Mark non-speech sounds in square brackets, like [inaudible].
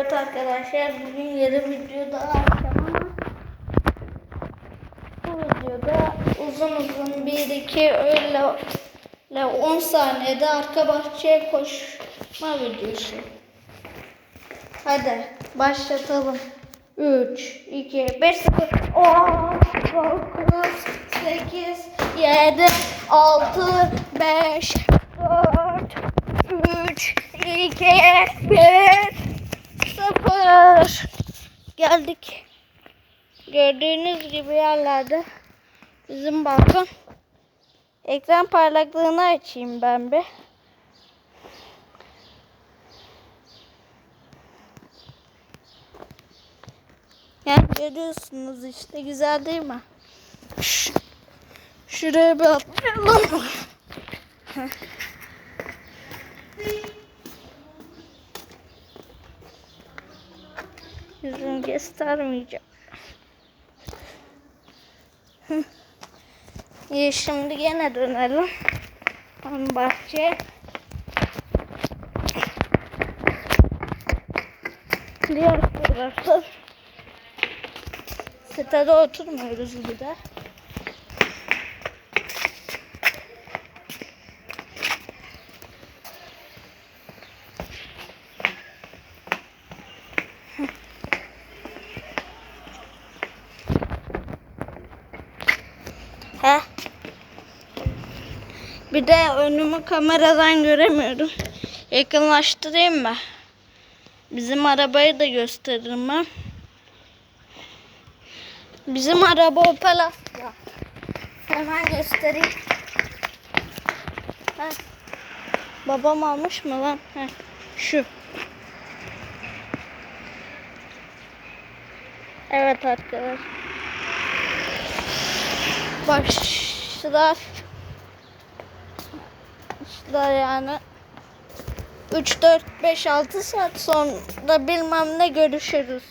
Evet arkadaşlar bugün yeni video daha açacağım ama bu videoda uzun uzun bir iki öyle 10 saniyede arka bahçeye koşma videosu. Hadi başlatalım. 3, 2, 5, 0, 10, 9, 8, 7, 6, 5, 4, 3, 2, 1, Sıfır. Geldik. Gördüğünüz gibi yerlerde bizim balkon. Ekran parlaklığını açayım ben bir. Yani görüyorsunuz işte güzel değil mi? Şuraya bir atlayalım. [laughs] Yüzümü göstermeyeceğim. İyi şimdi gene dönelim. Ön bahçeye. Diğer tarafta sitede oturmuyoruz bir de. He. Bir de önümü kameradan göremiyorum. Yakınlaştırayım mı? Bizim arabayı da gösteririm ben. Bizim araba Opel Astra. Hemen göstereyim. Heh. Babam almış mı lan? Heh. Şu. Evet arkadaşlar. Başlar. Başlar yani. 3, 4, 5, 6 saat sonra bilmem ne görüşürüz.